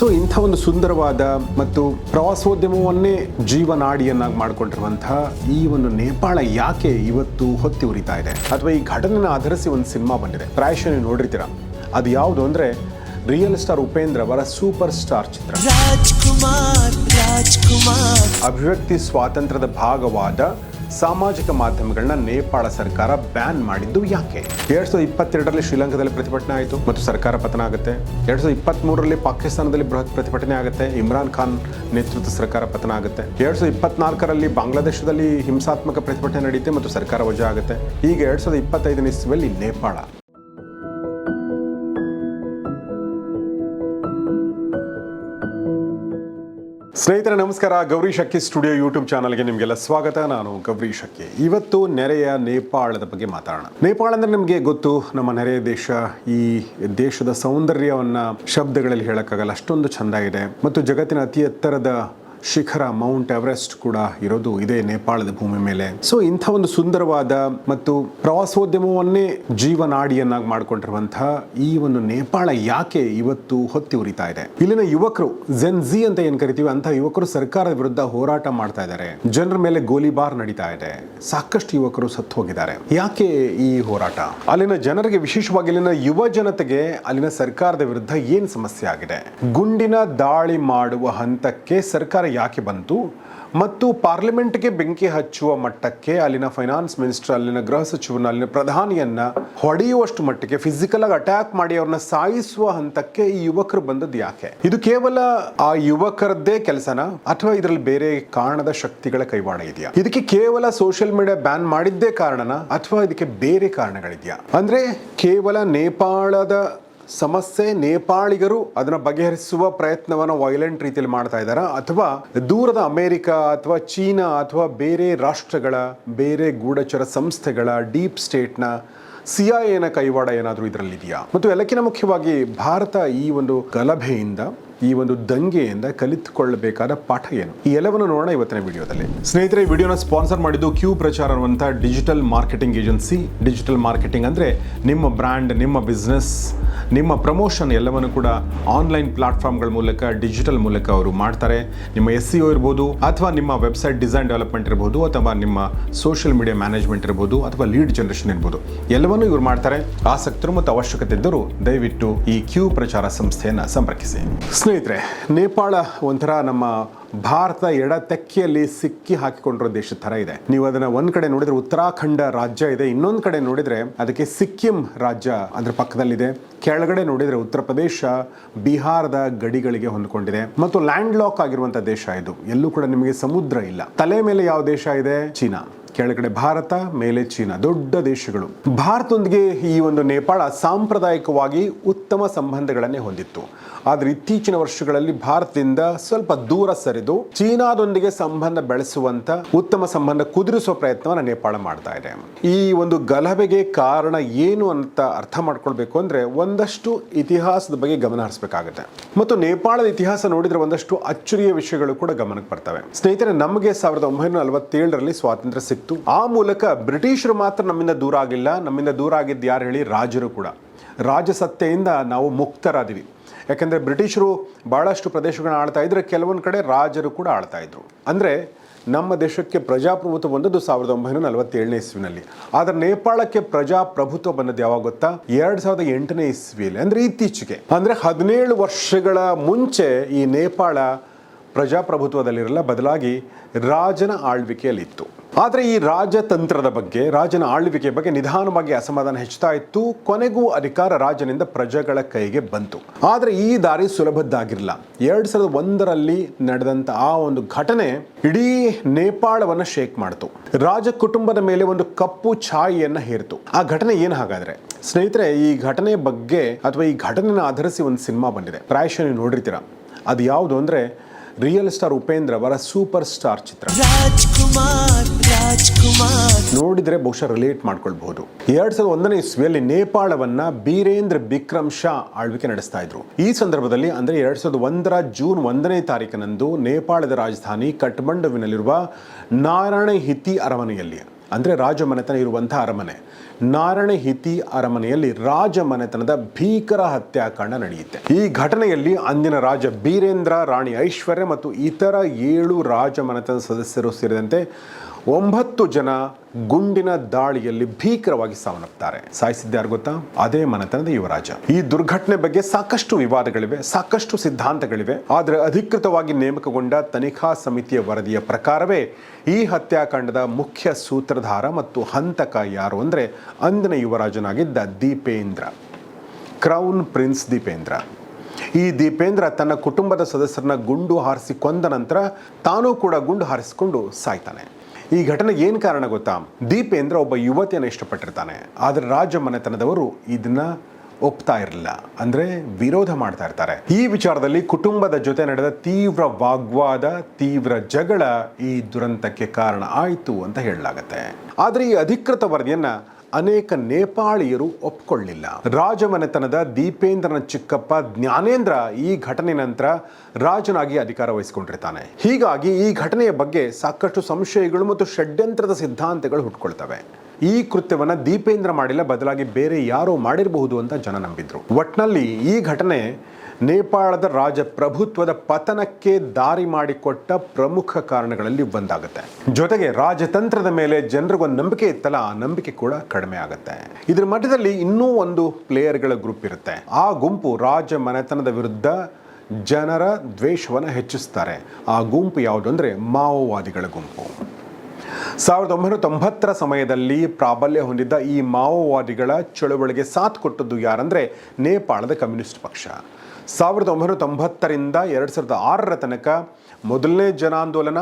So ಇಂಥ ಒಂದು ಸುಂದರವಾದ ಮತ್ತು ಪ್ರವಾಸೋದ್ಯಮವನ್ನೇ ಜೀವನಾಡಿಯನ್ನಾಗಿ ಮಾಡಿಕೊಂಡಿರುವಂತಹ ಈ ಒಂದು ನೇಪಾಳ ಯಾಕೆ ಇವತ್ತು ಹೊತ್ತಿ ಉರಿತಾ ಇದೆ? ಅಥವಾ ಈ ಘಟನೆನ ಆಧರಿಸಿ ಒಂದು ಸಿನಿಮಾ ಬಂದಿದೆ. ಪ್ರಾಯಶಃ ನೀವು ನೋಡಿರ್ತೀರ. ಅದು ಯಾವುದು ಅಂದ್ರೆ ರಿಯಲ್ ಸ್ಟಾರ್ ಉಪೇಂದ್ರ ಅವರ ಸೂಪರ್ ಸ್ಟಾರ್ ಚಿತ್ರ. ರಾಜ್ಕುಮಾರ್ ರಾಜ್ಕುಮಾರ್. ಅಭಿವ್ಯಕ್ತಿ ಸ್ವಾತಂತ್ರ್ಯದ ಭಾಗವಾದ ಸಾಮಾಜಿಕ ಮಾಧ್ಯಮಗಳನ್ನ ನೇಪಾಳ ಸರ್ಕಾರ ಬ್ಯಾನ್ ಮಾಡಿದ್ದು ಯಾಕೆ? ಎರಡ್ ಸಾವಿರದ ಇಪ್ಪತ್ತೆರಡರಲ್ಲಿ ಶ್ರೀಲಂಕಾದಲ್ಲಿ ಪ್ರತಿಭಟನೆ ಆಯಿತು ಮತ್ತು ಸರ್ಕಾರ ಪತನ ಆಗುತ್ತೆ. ಎರಡ್ ಸಾವಿರದ ಇಪ್ಪತ್ತ್ಮೂರರಲ್ಲಿ ಪಾಕಿಸ್ತಾನದಲ್ಲಿ ಬೃಹತ್ ಪ್ರತಿಭಟನೆ ಆಗುತ್ತೆ. ಇಮ್ರಾನ್ ಖಾನ್ ನೇತೃತ್ವದ ಸರ್ಕಾರ ಪತನ ಆಗುತ್ತೆ. ಎರಡ್ ಸಾವಿರದ ಇಪ್ಪತ್ನಾಲ್ಕರಲ್ಲಿ ಬಾಂಗ್ಲಾದೇಶದಲ್ಲಿ ಹಿಂಸಾತ್ಮಕ ಪ್ರತಿಭಟನೆ ನಡೆಯುತ್ತೆ ಮತ್ತು ಸರ್ಕಾರ ವಜಾ ಆಗುತ್ತೆ. ಈಗ ಎರಡ್ ಸಾವಿರದ ಇಪ್ಪತ್ತೈದನೇ ಇಸ್ವಿಯಲ್ಲಿ ನೇಪಾಳ. ಸ್ನೇಹಿತರೆ, ನಮಸ್ಕಾರ. ಗೌರಿ ಶಕ್ಕಿ ಸ್ಟುಡಿಯೋ ಯೂಟ್ಯೂಬ್ ಚಾನಲ್ಗೆ ನಿಮಗೆಲ್ಲ ಸ್ವಾಗತ. ನಾನು ಗೌರಿ ಶಕ್ಕಿ ಇವತ್ತು ನೆರೆಯ ನೇಪಾಳದ ಬಗ್ಗೆ ಮಾತಾಡೋಣ. ನೇಪಾಳ ಅಂದರೆ ನಿಮಗೆ ಗೊತ್ತು, ನಮ್ಮ ನೆರೆಯ ದೇಶ ಈ ದೇಶದ ಸೌಂದರ್ಯವನ್ನ ಶಬ್ದಗಳಲ್ಲಿ ಹೇಳೋಕ್ಕಾಗಲ್ಲ. ಅಷ್ಟೊಂದು ಚೆಂದ ಇದೆ. ಮತ್ತು ಜಗತ್ತಿನ ಅತಿ ಎತ್ತರದ ಶಿಖರ, ಮೌಂಟ್ ಎವರೆಸ್ಟ್ ಕೂಡ ಇರೋದು ಇದೇ ನೇಪಾಳದ ಭೂಮಿ ಮೇಲೆ. ಸೊ ಇಂಥ ಒಂದು ಸುಂದರವಾದ ಮತ್ತು ಪ್ರವಾಸೋದ್ಯಮವನ್ನೇ ಜೀವನಾಡಿಯನ್ನಾಗಿ ಮಾಡಿಕೊಂಡಿರುವಂತಹ ಈ ಒಂದು ನೇಪಾಳ ಯಾಕೆ ಇವತ್ತು ಹೊತ್ತಿ ಉರಿತಾ ಇದೆ? ಇಲ್ಲಿನ ಯುವಕರು ಜೆನ್ಜಿ ಅಂತ ಏನ್ ಕರಿತೀವಿ ಅಂತ ಯುವಕರು ಸರ್ಕಾರದ ವಿರುದ್ಧ ಹೋರಾಟ ಮಾಡ್ತಾ ಇದ್ದಾರೆ. ಜನರ ಮೇಲೆ ಗೋಲಿಬಾರ್ ನಡೀತಾ ಇದೆ. ಸಾಕಷ್ಟು ಯುವಕರು ಸತ್ತು ಹೋಗಿದ್ದಾರೆ. ಯಾಕೆ ಈ ಹೋರಾಟ? ಅಲ್ಲಿನ ಜನರಿಗೆ, ವಿಶೇಷವಾಗಿ ಇಲ್ಲಿನ ಯುವ ಜನತೆಗೆ ಅಲ್ಲಿನ ಸರ್ಕಾರದ ವಿರುದ್ಧ ಏನ್ ಸಮಸ್ಯೆ ಆಗಿದೆ? ಗುಂಡಿನ ದಾಳಿ ಮಾಡುವ ಹಂತಕ್ಕೆ ಸರ್ಕಾರ ಯಾಕೆ ಬಂತು? ಮತ್ತು ಪಾರ್ಲಿಮೆಂಟ್ಗೆ ಬೆಂಕಿ ಹಚ್ಚುವ ಮಟ್ಟಕ್ಕೆ ಅಲ್ಲಿನ ಫೈನಾನ್ಸ್ ಮಿನಿಸ್ಟರ್, ಅಲ್ಲಿನ ಗೃಹ ಸಚಿವನ ಅಲ್ಲಿನ ಪ್ರಧಾನಿಯನ್ನ ಹೊಡೆಯುವಷ್ಟು ಮಟ್ಟಿಗೆ ಫಿಸಿಕಲ್ ಆಗಿ ಅಟ್ಯಾಕ್ ಮಾಡಿ ಅವ್ರನ್ನ ಸಾಯಿಸುವ ಹಂತಕ್ಕೆ ಈ ಯುವಕರು ಬಂದದ್ದು ಯಾಕೆ? ಇದು ಕೇವಲ ಆ ಯುವಕರದ್ದೇ ಕೆಲಸನ? ಅಥವಾ ಇದರಲ್ಲಿ ಬೇರೆ ಕಾರಣದ ಶಕ್ತಿಗಳ ಕೈವಾಡ ಇದೆಯಾ? ಇದಕ್ಕೆ ಕೇವಲ ಸೋಷಿಯಲ್ ಮೀಡಿಯಾ ಬ್ಯಾನ್ ಮಾಡಿದ್ದೇ ಕಾರಣನ? ಅಥವಾ ಇದಕ್ಕೆ ಬೇರೆ ಕಾರಣಗಳಿದೆಯಾ? ಅಂದ್ರೆ ಕೇವಲ ನೇಪಾಳದ ಸಮಸ್ಯೆ ನೇಪಾಳಿಗರು ಅದನ್ನ ಬಗೆಹರಿಸುವ ಪ್ರಯತ್ನವನ್ನು ವೈಲೆಂಟ್ ರೀತಿಯಲ್ಲಿ ಮಾಡ್ತಾ ಇದ್ದಾರಾ? ಅಥವಾ ದೂರದ ಅಮೆರಿಕ ಅಥವಾ ಚೀನಾ ಅಥವಾ ಬೇರೆ ರಾಷ್ಟ್ರಗಳ, ಬೇರೆ ಗೂಢಚರ ಸಂಸ್ಥೆಗಳ, ಡೀಪ್ ಸ್ಟೇಟ್ನ ಸಿಐಎನ ಕೈವಾಡ ಏನಾದರೂ ಇದರಲ್ಲಿ ಇದೆಯಾ? ಮತ್ತು ಎಲ್ಲಕ್ಕಿಂತ ಮುಖ್ಯವಾಗಿ ಭಾರತ ಈ ಒಂದು ಗಲಭೆಯಿಂದ ಈ ಒಂದು ದಂಗೆಯಿಂದ ಕಲಿತುಕೊಳ್ಳಬೇಕಾದ ಪಾಠ ಏನು? ಈ ಎಲ್ಲವನ್ನು ನೋಡೋಣ ಇವತ್ತಿನ ವಿಡಿಯೋದಲ್ಲಿ. ಸ್ನೇಹಿತರೆ ವಿಡಿಯೋನ ಸ್ಪಾನ್ಸರ್ ಮಾಡಿದ್ದು ಕ್ಯೂ ಪ್ರಚಾರ ಅನ್ನುವಂಥ digital marketing agency. Digital marketing ಅಂದರೆ ನಿಮ್ಮ ಬ್ರ್ಯಾಂಡ್, ನಿಮ್ಮ ಬಿಸ್ನೆಸ್, ನಿಮ್ಮ ಪ್ರಮೋಷನ್ ಎಲ್ಲವನ್ನು ಕೂಡ ಆನ್ಲೈನ್ ಪ್ಲಾಟ್ಫಾರ್ಮ್ಗಳ ಮೂಲಕ, ಡಿಜಿಟಲ್ ಮೂಲಕ ಅವರು ಮಾಡ್ತಾರೆ. ನಿಮ್ಮ ಎಸ್ ಸಿ ಇರ್ಬೋದು, ಅಥವಾ ನಿಮ್ಮ ವೆಬ್ಸೈಟ್ ಡಿಸೈನ್ ಡೆವಲಪ್ಮೆಂಟ್ ಇರ್ಬೋದು, ಅಥವಾ ನಿಮ್ಮ ಸೋಷಿಯಲ್ ಮೀಡಿಯಾ ಮ್ಯಾನೇಜ್ಮೆಂಟ್ ಇರ್ಬೋದು, ಅಥವಾ ಲೀಡ್ ಜನರೇಷನ್ ಇರ್ಬೋದು. ಎಲ್ಲವನ್ನೂ ಇವರು ಮಾಡ್ತಾರೆ. ಆಸಕ್ತರು ಮತ್ತು ಅವಶ್ಯಕತೆ ಇದ್ದರೂ ದಯವಿಟ್ಟು ಈ ಕ್ಯೂ ಪ್ರಚಾರ ಸಂಸ್ಥೆಯನ್ನು ಸಂಪರ್ಕಿಸಿ. ಸ್ನೇಹಿತರೆ, ನೇಪಾಳ ಒಂಥರ ನಮ್ಮ ಭಾರತ ಎಡ ತೆಕ್ಕೆಯಲ್ಲಿ ಸಿಕ್ಕಿ ಹಾಕಿಕೊಂಡಿರೋ ದೇಶದ ಥರ ಇದೆ. ನೀವು ಅದನ್ನ ಒಂದ್ ಕಡೆ ನೋಡಿದ್ರೆ ಉತ್ತರಾಖಂಡ ರಾಜ್ಯ ಇದೆ, ಇನ್ನೊಂದು ಕಡೆ ನೋಡಿದ್ರೆ ಅದಕ್ಕೆ ಸಿಕ್ಕಿಂ ರಾಜ್ಯ ಅದ್ರ ಪಕ್ಕದಲ್ಲಿದೆ. ಕೆಳಗಡೆ ನೋಡಿದ್ರೆ ಉತ್ತರ ಪ್ರದೇಶ, ಬಿಹಾರದ ಗಡಿಗಳಿಗೆ ಹೊಂದಿಕೊಂಡಿದೆ. ಮತ್ತು ಲ್ಯಾಂಡ್ ಲಾಕ್ ಆಗಿರುವಂತ ದೇಶ ಇದು. ಎಲ್ಲೂ ಕೂಡ ನಿಮಗೆ ಸಮುದ್ರ ಇಲ್ಲ. ತಲೆ ಮೇಲೆ ಯಾವ ದೇಶ ಇದೆ? ಚೀನಾ. ಕೆಳಗಡೆ ಭಾರತ, ಮೇಲೆ ಚೀನಾ. ದೊಡ್ಡ ದೇಶಗಳು. ಭಾರತದೊಂದಿಗೆ ಈ ಒಂದು ನೇಪಾಳ ಸಾಂಪ್ರದಾಯಿಕವಾಗಿ ಉತ್ತಮ ಸಂಬಂಧಗಳನ್ನೇ ಹೊಂದಿತ್ತು. ಆದರೆ ಇತ್ತೀಚಿನ ವರ್ಷಗಳಲ್ಲಿ ಭಾರತದಿಂದ ಸ್ವಲ್ಪ ದೂರ ಸರಿದು ಚೀನಾದೊಂದಿಗೆ ಸಂಬಂಧ ಬೆಳೆಸುವಂತ, ಉತ್ತಮ ಸಂಬಂಧ ಕುದುರಿಸುವ ಪ್ರಯತ್ನವನ್ನು ನೇಪಾಳ ಮಾಡ್ತಾ ಇದೆ. ಈ ಒಂದು ಗಲಭೆಗೆ ಕಾರಣ ಏನು ಅಂತ ಅರ್ಥ ಮಾಡ್ಕೊಳ್ಬೇಕು ಅಂದ್ರೆ ಒಂದಷ್ಟು ಇತಿಹಾಸದ ಬಗ್ಗೆ ಗಮನ ಹರಿಸಬೇಕಾಗುತ್ತೆ. ಮತ್ತು ನೇಪಾಳದ ಇತಿಹಾಸ ನೋಡಿದ್ರೆ ಒಂದಷ್ಟು ಅಚ್ಚರಿಯ ವಿಷಯಗಳು ಕೂಡ ಗಮನಕ್ಕೆ ಬರ್ತವೆ. ಸ್ನೇಹಿತರೆ, ನಮಗೆ ಸಾವಿರದ ಒಂಬೈನೂರ ನಲವತ್ತೇಳರಲ್ಲಿ ಸ್ವಾತಂತ್ರ್ಯ ಸಿಕ್ತು. ಆ ಮೂಲಕ ಬ್ರಿಟಿಷರು ಮಾತ್ರ ನಮ್ಮಿಂದ ದೂರ ಆಗಿಲ್ಲ. ನಮ್ಮಿಂದ ದೂರ ಆಗಿದ್ದು ಯಾರು ಹೇಳಿ? ರಾಜರು ಕೂಡ. ರಾಜಸತ್ತೆಯಿಂದ ನಾವು ಮುಕ್ತರಾದಿವಿ. ಯಾಕೆಂದರೆ ಬ್ರಿಟಿಷರು ಭಾಳಷ್ಟು ಪ್ರದೇಶಗಳನ್ನ ಆಳ್ತಾ ಇದ್ರೆ. ಕೆಲವೊಂದು ಕಡೆ ರಾಜರು ಕೂಡ ಆಳ್ತಾ ಇದ್ರು. ಅಂದರೆ ನಮ್ಮ ದೇಶಕ್ಕೆ ಪ್ರಜಾಪ್ರಭುತ್ವ ಬಂದದ್ದು ಸಾವಿರದ ಒಂಬೈನೂರ ನಲವತ್ತೇಳನೇ ಇಸ್ವಿನಲ್ಲಿ. ಆದರೆ ನೇಪಾಳಕ್ಕೆ ಪ್ರಜಾಪ್ರಭುತ್ವ ಬಂದದ್ದು ಯಾವಾಗ ಗೊತ್ತಾ? ಎರಡು ಸಾವಿರದ ಎಂಟನೇ ಇಸ್ವಿಯಲ್ಲಿ. ಅಂದ್ರೆ ಇತ್ತೀಚೆಗೆ. ಅಂದ್ರೆ ಹದಿನೇಳು ವರ್ಷಗಳ ಮುಂಚೆ ಈ ನೇಪಾಳ ಪ್ರಜಾಪ್ರಭುತ್ವದಲ್ಲಿರಲ್ಲ, ಬದಲಾಗಿ ರಾಜನ ಆಳ್ವಿಕೆಯಲ್ಲಿತ್ತು. ಆದರೆ ಈ ರಾಜತಂತ್ರದ ಬಗ್ಗೆ, ರಾಜನ ಆಳ್ವಿಕೆ ಬಗ್ಗೆ ನಿಧಾನವಾಗಿ ಅಸಮಾಧಾನ ಹೆಚ್ಚುತ್ತಾ ಇತ್ತು. ಕೊನೆಗೂ ಅಧಿಕಾರ ರಾಜನಿಂದ ಪ್ರಜೆಗಳ ಕೈಗೆ ಬಂತು. ಆದರೆ ಈ ದಾರಿ ಸುಲಭದ್ದಾಗಿರಲಿಲ್ಲ. ಎರಡು ಸಾವಿರದ ಒಂದರಲ್ಲಿ ನಡೆದಂತ ಆ ಒಂದು ಘಟನೆ ಇಡೀ ನೇಪಾಳವನ್ನ ಶೇಕ್ ಮಾಡಿತು. ರಾಜ ಕುಟುಂಬದ ಮೇಲೆ ಒಂದು ಕಪ್ಪು ಛಾಯಿಯನ್ನು ಹೇರಿತು. ಆ ಘಟನೆ ಏನು ಹಾಗಾದ್ರೆ? ಸ್ನೇಹಿತರೆ, ಈ ಘಟನೆ ಬಗ್ಗೆ ಅಥವಾ ಈ ಘಟನೆನ ಆಧರಿಸಿ ಒಂದು ಸಿನಿಮಾ ಬಂದಿದೆ. ಪ್ರಾಯಶಃ ನೀವು ನೋಡಿರ್ತೀರ. ಅದು ಯಾವುದು ಅಂದ್ರೆ, ರಿಯಲ್ ಸ್ಟಾರ್ ಉಪೇಂದ್ರ ಅವರ ಸೂಪರ್ ಸ್ಟಾರ್ ಚಿತ್ರ. ರಾಜ್ಕುಮಾರ್ ರಾಜ್ಕುಮಾರ್. ನೋಡಿದ್ರೆ ಬಹುಶಃ ರಿಲೇಟ್ ಮಾಡ್ಕೊಳ್ಬಹುದು. ಎರಡ್ ಸಾವಿರದ ಒಂದನೇ ಇಸ್ವಿಯಲ್ಲಿ ನೇಪಾಳವನ್ನ ಬೀರೇಂದ್ರ ಬಿಕ್ರಮ್ ಶಾ ಆಳ್ವಿಕೆ ನಡೆಸ್ತಾ ಇದ್ರು. ಈ ಸಂದರ್ಭದಲ್ಲಿ ಅಂದ್ರೆ ಎರಡ್ ಸಾವಿರದ ಒಂದರ ಜೂನ್ ಒಂದನೇ ತಾರೀಕಿನಂದು ನೇಪಾಳದ ರಾಜಧಾನಿ ಕಠ್ಮಂಡುವಿನಲ್ಲಿರುವ ನಾರಾಯಣ ಹಿತಿ ಅರಮನೆಯಲ್ಲಿ, ಅಂದರೆ ರಾಜಮನೆತನ ಇರುವಂಥ ಅರಮನೆ ನಾರಣಹಿತಿ ಅರಮನೆಯಲ್ಲಿ ರಾಜಮನೆತನದ ಭೀಕರ ಹತ್ಯಾಕಾಂಡ ನಡೆಯುತ್ತೆ. ಈ ಘಟನೆಯಲ್ಲಿ ಅಂದಿನ ರಾಜ ಬೀರೇಂದ್ರ, ರಾಣಿ ಐಶ್ವರ್ಯ ಮತ್ತು ಇತರ ಏಳು ರಾಜಮನೆತನ ಸದಸ್ಯರು ಸೇರಿದಂತೆ ಒಂಬತ್ತು ಜನ ಗುಂಡಿನ ದಾಳಿಯಲ್ಲಿ ಭೀಕರವಾಗಿ ಸಾವನ್ನಪ್ತಾರೆ. ಸಾಯಿಸಿದ್ದ ಯಾರು ಗೊತ್ತಾ? ಅದೇ ಮನೆತನದ ಯುವರಾಜ. ಈ ದುರ್ಘಟನೆ ಬಗ್ಗೆ ಸಾಕಷ್ಟು ವಿವಾದಗಳಿವೆ, ಸಾಕಷ್ಟು ಸಿದ್ಧಾಂತಗಳಿವೆ. ಆದರೆ ಅಧಿಕೃತವಾಗಿ ನೇಮಕಗೊಂಡ ತನಿಖಾ ಸಮಿತಿಯ ವರದಿಯ ಪ್ರಕಾರವೇ ಈ ಹತ್ಯಾಕಾಂಡದ ಮುಖ್ಯ ಸೂತ್ರಧಾರ ಮತ್ತು ಹಂತಕ ಯಾರು ಅಂದರೆ ಅಂದಿನ ಯುವರಾಜನಾಗಿದ್ದ ದೀಪೇಂದ್ರ. Crown prince Dipendra. ಈ ದೀಪೇಂದ್ರ ತನ್ನ ಕುಟುಂಬದ ಸದಸ್ಯರನ್ನ ಗುಂಡು ಹಾರಿಸಿ ಕೊಂದ ನಂತರ ತಾನೂ ಕೂಡ ಗುಂಡು ಹಾರಿಸಿಕೊಂಡು ಸಾಯ್ತಾನೆ. ಈ ಘಟನೆಗೆ ಏನು ಕಾರಣ ಗೊತ್ತಾ? ದೀಪೇಂದ್ರ ಒಬ್ಬ ಯುವತಿಯನ್ನು ಇಷ್ಟಪಟ್ಟಿರ್ತಾನೆ. ಆದರೆ ರಾಜ ಮನೆತನದವರು ಇದನ್ನ ಒಪ್ತಾ ಇರಲಿಲ್ಲ. ಅಂದ್ರೆ ವಿರೋಧ ಮಾಡ್ತಾ ಇರ್ತಾರೆ. ಈ ವಿಚಾರದಲ್ಲಿ ಕುಟುಂಬದ ಜೊತೆ ನಡೆದ ತೀವ್ರ ವಾಗ್ವಾದ, ತೀವ್ರ ಜಗಳ ಈ ದುರಂತಕ್ಕೆ ಕಾರಣ ಆಯಿತು ಅಂತ ಹೇಳಲಾಗತ್ತೆ. ಆದರೆ ಈ ಅಧಿಕೃತ ವರದಿಯನ್ನ ಅನೇಕ ನೇಪಾಳಿಯರು ಒಪ್ಕೊಳ್ಳಿಲ್ಲ. ರಾಜಮನೆತನದ ದೀಪೇಂದ್ರನ ಚಿಕ್ಕಪ್ಪ ಜ್ಞಾನೇಂದ್ರ ಈ ಘಟನೆ ನಂತರ ರಾಜನಾಗಿ ಅಧಿಕಾರ ವಹಿಸಿಕೊಂಡಿರ್ತಾನೆ. ಹೀಗಾಗಿ ಈ ಘಟನೆಯ ಬಗ್ಗೆ ಸಾಕಷ್ಟು ಸಂಶಯಗಳು ಮತ್ತು ಷಡ್ಯಂತ್ರದ ಸಿದ್ಧಾಂತಗಳು ಹುಟ್ಕೊಳ್ತವೆ. ಈ ಕೃತ್ಯವನ್ನ ದೀಪೇಂದ್ರ ಮಾಡಿಲ್ಲ, ಬದಲಾಗಿ ಬೇರೆ ಯಾರೋ ಮಾಡಿರಬಹುದು ಅಂತ ಜನ ನಂಬಿದ್ರು. ಒಟ್ನಲ್ಲಿ ಈ ಘಟನೆ ನೇಪಾಳದ ರಾಜಪ್ರಭುತ್ವದ ಪತನಕ್ಕೆ ದಾರಿ ಮಾಡಿಕೊಟ್ಟ ಪ್ರಮುಖ ಕಾರಣಗಳಲ್ಲಿ ಒಂದಾಗುತ್ತೆ. ಜೊತೆಗೆ ರಾಜತಂತ್ರದ ಮೇಲೆ ಜನರಿಗೊಂದು ನಂಬಿಕೆ ಇತ್ತಲ್ಲ, ಆ ನಂಬಿಕೆ ಕೂಡ ಕಡಿಮೆ ಆಗುತ್ತೆ. ಇದರ ಮಧ್ಯದಲ್ಲಿ ಇನ್ನೂ ಒಂದು ಪ್ಲೇಯರ್ಗಳ ಗ್ರೂಪ್ ಇರುತ್ತೆ. ಆ ಗುಂಪು ರಾಜ ಮನೆತನದ ವಿರುದ್ಧ ಜನರ ದ್ವೇಷವನ್ನು ಹೆಚ್ಚಿಸ್ತಾರೆ. ಆ ಗುಂಪು ಯಾವುದು ಅಂದರೆ ಮಾವೋವಾದಿಗಳ ಗುಂಪು. ಸಾವಿರದ ಒಂಬೈನೂರ ತೊಂಬತ್ತರ ಸಮಯದಲ್ಲಿ ಪ್ರಾಬಲ್ಯ ಹೊಂದಿದ್ದ ಈ ಮಾವೋವಾದಿಗಳ ಚಳುವಳಿಗೆ ಸಾಥ್ ಕೊಟ್ಟದ್ದು ಯಾರಂದರೆ ನೇಪಾಳದ ಕಮ್ಯುನಿಸ್ಟ್ ಪಕ್ಷ. ಸಾವಿರದ ಒಂಬೈನೂರ ತೊಂಬತ್ತರಿಂದ ಎರಡು ಸಾವಿರದ ಆರರ ತನಕ ಮೊದಲನೇ ಜನಾಂದೋಲನ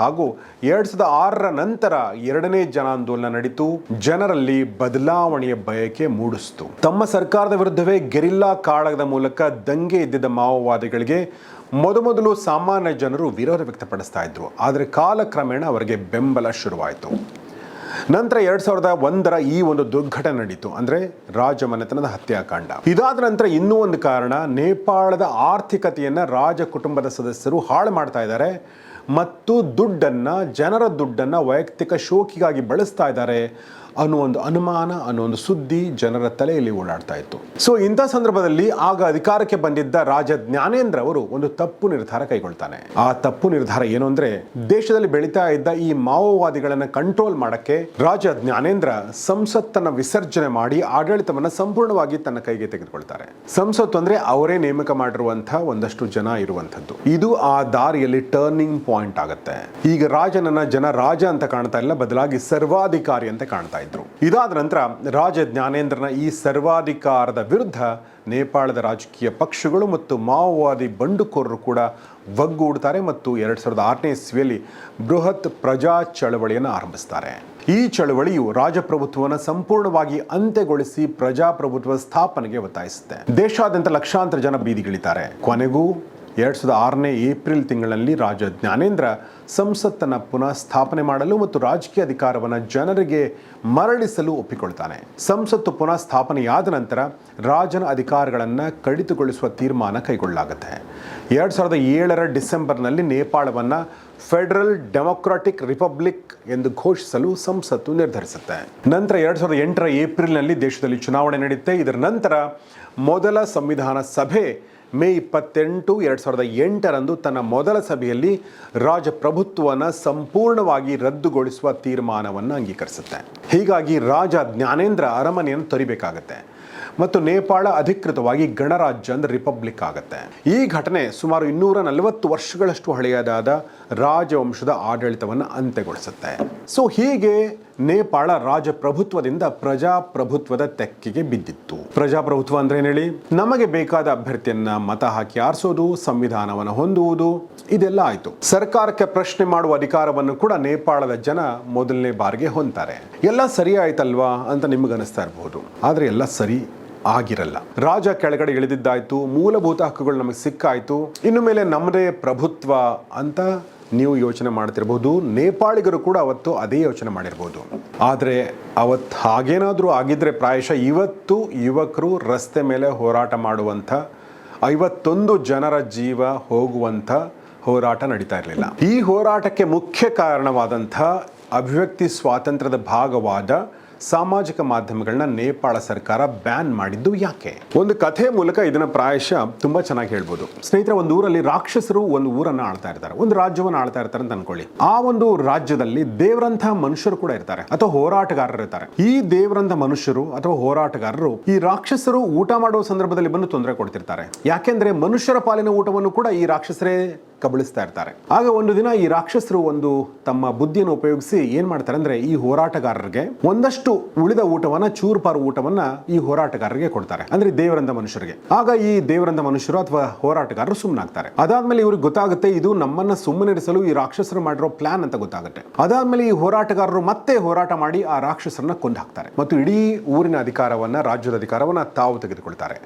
ಹಾಗೂ ಎರಡು ಸಾವಿರದ ಆರರ ನಂತರ ಎರಡನೇ ಜನಾಂದೋಲನ ನಡೀತು. ಜನರಲ್ಲಿ ಬದಲಾವಣೆಯ ಬಯಕೆ ಮೂಡಿಸ್ತು. ತಮ್ಮ ಸರ್ಕಾರದ ವಿರುದ್ಧವೇ ಗೆರಿಲ್ಲಾ ಕಾಳಗದ ಮೂಲಕ ದಂಗೆ ಎದ್ದಿದ್ದ ಮಾವೋವಾದಿಗಳಿಗೆ ಮೊದಮೊದಲು ಸಾಮಾನ್ಯ ಜನರು ವಿರೋಧ ವ್ಯಕ್ತಪಡಿಸ್ತಾ ಇದ್ರು. ಆದರೆ ಕಾಲಕ್ರಮೇಣ ಅವರಿಗೆ ಬೆಂಬಲ ಶುರುವಾಯಿತು. ನಂತರ ಎರಡ್ ಸಾವಿರದ ಒಂದರ ಈ ಒಂದು ದುರ್ಘಟನೆ ನಡೀತು. ಅಂದ್ರೆ ರಾಜಮನೆತನದ ಹತ್ಯಾಕಾಂಡ. ಇದಾದ ನಂತರ ಇನ್ನೂ ಒಂದು ಕಾರಣ, ನೇಪಾಳದ ಆರ್ಥಿಕತೆಯನ್ನ ರಾಜ ಕುಟುಂಬದ ಸದಸ್ಯರು ಹಾಳು ಮಾಡ್ತಾ ಇದ್ದಾರೆ ಮತ್ತು ದುಡ್ಡನ್ನ, ಜನರ ದುಡ್ಡನ್ನ ವೈಯಕ್ತಿಕ ಶೋಕಿಗಾಗಿ ಬಳಸ್ತಾ ಇದ್ದಾರೆ. ಅನ್ನೋ ಒಂದು ಅನುಮಾನ, ಅನ್ನೋ ಒಂದು ಸುದ್ದಿ ಜನರ ತಲೆಯಲ್ಲಿ ಓಡಾಡ್ತಾ ಇತ್ತು. ಸೊ ಇಂಥ ಸಂದರ್ಭದಲ್ಲಿ ಆಗ ಅಧಿಕಾರಕ್ಕೆ ಬಂದಿದ್ದ ರಾಜ ಜ್ಞಾನೇಂದ್ರ ಅವರು ಒಂದು ತಪ್ಪು ನಿರ್ಧಾರ ಕೈಗೊಳ್ತಾನೆ. ಆ ತಪ್ಪು ನಿರ್ಧಾರ ಏನು ಅಂದ್ರೆ, ದೇಶದಲ್ಲಿ ಬೆಳೀತಾ ಇದ್ದ ಈ ಮಾವೋವಾದಿಗಳನ್ನ ಕಂಟ್ರೋಲ್ ಮಾಡಕ್ಕೆ ರಾಜ ಜ್ಞಾನೇಂದ್ರ ಸಂಸತ್ತನ್ನ ವಿಸರ್ಜನೆ ಮಾಡಿ ಆಡಳಿತವನ್ನ ಸಂಪೂರ್ಣವಾಗಿ ತನ್ನ ಕೈಗೆ ತೆಗೆದುಕೊಳ್ತಾರೆ. ಸಂಸತ್ತು ಅಂದ್ರೆ ಅವರೇ ನೇಮಕ ಮಾಡಿರುವಂತಹ ಒಂದಷ್ಟು ಜನ ಇರುವಂತದ್ದು ಇದು ಆ ದಾರಿಯಲ್ಲಿ ಟರ್ನಿಂಗ್ ಪಾಯಿಂಟ್ ಆಗುತ್ತೆ. ಈಗ ರಾಜನನ್ನ ಜನ ರಾಜ ಅಂತ ಕಾಣ್ತಾ ಇಲ್ಲ, ಬದಲಾಗಿ ಸರ್ವಾಧಿಕಾರಿ ಅಂತ ಕಾಣ್ತಾ ಇದ್ರು. ಇದಾದ ನಂತರ ರಾಜ ಜ್ಞಾನೇಂದ್ರನ ಈ ಸರ್ವಾಧಿಕಾರದ ವಿರುದ್ಧ ನೇಪಾಳದ ರಾಜಕೀಯ ಪಕ್ಷಗಳು ಮತ್ತು ಮಾವೋವಾದಿ ಬಂಡುಕೋರರು ಕೂಡ ಒಗ್ಗೂಡ್ತಾರೆ ಮತ್ತು ಎರಡ್ ಸಾವಿರದ ಆರನೇ ಇಸ್ವಿಯಲ್ಲಿ ಬೃಹತ್ ಪ್ರಜಾ ಚಳವಳಿಯನ್ನು ಆರಂಭಿಸ್ತಾರೆ. ಈ ಚಳವಳಿಯು ರಾಜಪ್ರಭುತ್ವವನ್ನು ಸಂಪೂರ್ಣವಾಗಿ ಅಂತ್ಯಗೊಳಿಸಿ ಪ್ರಜಾಪ್ರಭುತ್ವ ಸ್ಥಾಪನೆಗೆ ಒತ್ತಾಯಿಸುತ್ತೆ. ದೇಶಾದ್ಯಂತ ಲಕ್ಷಾಂತರ ಜನ ಬೀದಿಗಿಳಿತಾರೆ. ಕೊನೆಗೂ ಎರಡ್ ಸಾವಿರದ ಆರನೇ ಏಪ್ರಿಲ್ ತಿಂಗಳಲ್ಲಿ ರಾಜ ಜ್ಞಾನೇಂದ್ರ ಸಂಸತ್ತನ್ನು ಪುನಃ ಸ್ಥಾಪನೆ ಮಾಡಲು ಮತ್ತು ರಾಜಕೀಯ ಅಧಿಕಾರವನ್ನು ಜನರಿಗೆ ಮರಳಿಸಲು ಒಪ್ಪಿಕೊಳ್ತಾನೆ. ಸಂಸತ್ತು ಪುನಃ ಸ್ಥಾಪನೆಯಾದ ನಂತರ ರಾಜನ ಅಧಿಕಾರಗಳನ್ನು ಕಡಿತಗೊಳಿಸುವ ತೀರ್ಮಾನ ಕೈಗೊಳ್ಳಲಾಗುತ್ತೆ. ಎರಡು ಸಾವಿರದ ಏಳರ ಡಿಸೆಂಬರ್ನಲ್ಲಿ ನೇಪಾಳವನ್ನು ಫೆಡರಲ್ ಡೆಮೊಕ್ರಾಟಿಕ್ ರಿಪಬ್ಲಿಕ್ ಎಂದು ಘೋಷಿಸಲು ಸಂಸತ್ತು ನಿರ್ಧರಿಸುತ್ತೆ. ನಂತರ ಎರಡ್ ಸಾವಿರದ ಎಂಟರ ಏಪ್ರಿಲ್ನಲ್ಲಿ ದೇಶದಲ್ಲಿ ಚುನಾವಣೆ ನಡೆಯುತ್ತೆ. ಇದರ ನಂತರ ಮೊದಲ ಸಂವಿಧಾನ ಸಭೆ ಮೇ ಇಪ್ಪತ್ತೆಂಟು ಎರಡು ಸಾವಿರದ ಎಂಟರಂದು ತನ್ನ ಮೊದಲ ಸಭೆಯಲ್ಲಿ ರಾಜಪ್ರಭುತ್ವವನ್ನು ಸಂಪೂರ್ಣವಾಗಿ ರದ್ದುಗೊಳಿಸುವ ತೀರ್ಮಾನವನ್ನು ಅಂಗೀಕರಿಸುತ್ತೆ. ಹೀಗಾಗಿ ರಾಜ ಜ್ಞಾನೇಂದ್ರ ಅರಮನೆಯನ್ನು ತೊರಿಬೇಕಾಗತ್ತೆ. ಮತ್ತು ನೇಪಾಳ ಅಧಿಕೃತವಾಗಿ ಗಣರಾಜ್ಯ ಅಂದ್ರೆ ರಿಪಬ್ಲಿಕ್ ಆಗುತ್ತೆ. ಈ ಘಟನೆ ಸುಮಾರು ಇನ್ನೂರ ನಲವತ್ತು ವರ್ಷಗಳಷ್ಟು ಹಳೆಯದಾದ ರಾಜವಂಶದ ಆಡಳಿತವನ್ನು ಅಂತ್ಯಗೊಳಿಸುತ್ತೆ. ಸೊ ಹೀಗೆ ನೇಪಾಳ ರಾಜಪ್ರಭುತ್ವದಿಂದ ಪ್ರಜಾಪ್ರಭುತ್ವದ ತೆಕ್ಕಿಗೆ ಬಿದ್ದಿತ್ತು. ಪ್ರಜಾಪ್ರಭುತ್ವ ಅಂದ್ರೆ ಹೇಳಿ ನಮಗೆ ಬೇಕಾದ ಅಭ್ಯರ್ಥಿಯನ್ನ ಮತ ಹಾಕಿ ಆರಿಸೋದು, ಸಂವಿಧಾನವನ್ನು ಹೊಂದುವುದು, ಇದೆಲ್ಲ ಆಯ್ತು. ಸರ್ಕಾರಕ್ಕೆ ಪ್ರಶ್ನೆ ಮಾಡುವ ಅಧಿಕಾರವನ್ನು ಕೂಡ ನೇಪಾಳದ ಜನ ಮೊದಲನೇ ಬಾರಿಗೆ ಹೊಂತಾರೆ ಎಲ್ಲ ಸರಿ ಆಯ್ತಲ್ವಾ ಅಂತ ನಿಮ್ಗೆ ಅನಿಸ್ತಾ ಇರಬಹುದು ಆದರೆ ಎಲ್ಲ ಸರಿ ಆಗಿರಲ್ಲ. ರಾಜ ಕೆಳಗಡೆ ಇಳಿದಿದ್ದಾಯ್ತು, ಮೂಲಭೂತ ಹಕ್ಕುಗಳು ನಮಗೆ ಸಿಕ್ಕಾಯ್ತು. ಇನ್ನು ಮೇಲೆ ನಮ್ಮದೇ ಪ್ರಭುತ್ವ ಅಂತ ನೀವು ಯೋಚನೆ ಮಾಡ್ತಿರ್ಬೋದು. ನೇಪಾಳಿಗರು ಕೂಡ ಅವತ್ತು ಅದೇ ಯೋಚನೆ ಮಾಡಿರ್ಬೋದು. ಆದರೆ ಅವತ್ತು ಹಾಗೇನಾದರೂ ಆಗಿದ್ರೆ ಪ್ರಾಯಶಃ ಇವತ್ತು ಯುವಕರು ರಸ್ತೆ ಮೇಲೆ ಹೋರಾಟ ಮಾಡುವಂಥ, ಐವತ್ತೊಂದು ಜನರ ಜೀವ ಹೋಗುವಂಥ ಹೋರಾಟ ನಡೀತಾ ಇರಲಿಲ್ಲ. ಈ ಹೋರಾಟಕ್ಕೆ ಮುಖ್ಯ ಕಾರಣವಾದಂಥ ಅಭಿವ್ಯಕ್ತಿ ಸ್ವಾತಂತ್ರ್ಯದ ಭಾಗವಾದ ಸಾಮಾಜಿಕ ಮಾಧ್ಯಮಗಳನ್ನ ನೇಪಾಳ ಸರ್ಕಾರ ಬ್ಯಾನ್ ಮಾಡಿದ್ದು ಯಾಕೆ? ಒಂದು ಕಥೆ ಮೂಲಕ ಇದನ್ನ ಪ್ರಾಯಶಃ ತುಂಬಾ ಚೆನ್ನಾಗಿ ಹೇಳ್ಬೋದು. ಸ್ನೇಹಿತರೆ, ಒಂದು ಊರಲ್ಲಿ ರಾಕ್ಷಸರು ಒಂದು ಊರನ್ನ ಆಳ್ತಾ ಇರ್ತಾರೆ, ಒಂದು ರಾಜ್ಯವನ್ನು ಆಳ್ತಾ ಇರ್ತಾರೆ ಅಂತ ಅನ್ಕೊಳ್ಳಿ. ಆ ಒಂದು ರಾಜ್ಯದಲ್ಲಿ ದೇವರಂತಹ ಮನುಷ್ಯರು ಕೂಡ ಇರ್ತಾರೆ, ಅಥವಾ ಹೋರಾಟಗಾರರು ಇರ್ತಾರೆ. ಈ ದೇವರಂತ ಮನುಷ್ಯರು ಅಥವಾ ಹೋರಾಟಗಾರರು ಈ ರಾಕ್ಷಸರು ಊಟ ಮಾಡುವ ಸಂದರ್ಭದಲ್ಲಿ ಬಂದು ತೊಂದರೆ ಕೊಡ್ತಿರ್ತಾರೆ. ಯಾಕೆಂದ್ರೆ ಮನುಷ್ಯರ ಪಾಲಿನ ಊಟವನ್ನು ಕೂಡ ಈ ರಾಕ್ಷಸರೇ ಕಬಳಿಸ್ತಾ ಇರ್ತಾರೆ. ಆಗ ಒಂದು ದಿನ ಈ ರಾಕ್ಷಸರು ಒಂದು ತಮ್ಮ ಬುದ್ಧಿಯನ್ನು ಉಪಯೋಗಿಸಿ ಏನ್ ಮಾಡ್ತಾರೆ ಅಂದ್ರೆ ಈ ಹೋರಾಟಗಾರರಿಗೆ ಒಂದಷ್ಟು ಉಳಿದ ಊಟವನ್ನ ಚೂರುಪಾರು ಊಟವನ್ನ ಈ ಹೋರಾಟಗಾರರಿಗೆ ಕೊಡ್ತಾರೆ. ಅಂದ್ರೆ ದೇವರಂದ ಮನುಷ್ಯರಿಗೆ. ಆಗ ಈ ದೇವರಂದ ಮನುಷ್ಯರು ಅಥವಾ ಹೋರಾಟಗಾರರು ಸುಮ್ಮನಾಗ್ತಾರೆ ಅದಾದ್ಮೇಲೆ ಇವ್ರಿಗೆ ಗೊತ್ತಾಗುತ್ತೆ, ಇದು ನಮ್ಮನ್ನ ಸುಮ್ಮನಿರಿಸಲು ಈ ರಾಕ್ಷಸರು ಮಾಡಿರೋ ಪ್ಲಾನ್ ಅಂತ ಗೊತ್ತಾಗುತ್ತೆ. ಅದಾದ್ಮೇಲೆ ಈ ಹೋರಾಟಗಾರರು ಮತ್ತೆ ಹೋರಾಟ ಮಾಡಿ ಆ ರಾಕ್ಷಸರನ್ನ ಕೊಂದು ಹಾಕ್ತಾರೆ ಮತ್ತು ಇಡೀ ಊರಿನ ಅಧಿಕಾರವನ್ನ, ರಾಜ್ಯದ ಅಧಿಕಾರವನ್ನ ತಾವು ತೆಗೆದುಕೊಳ್ತಾರೆ.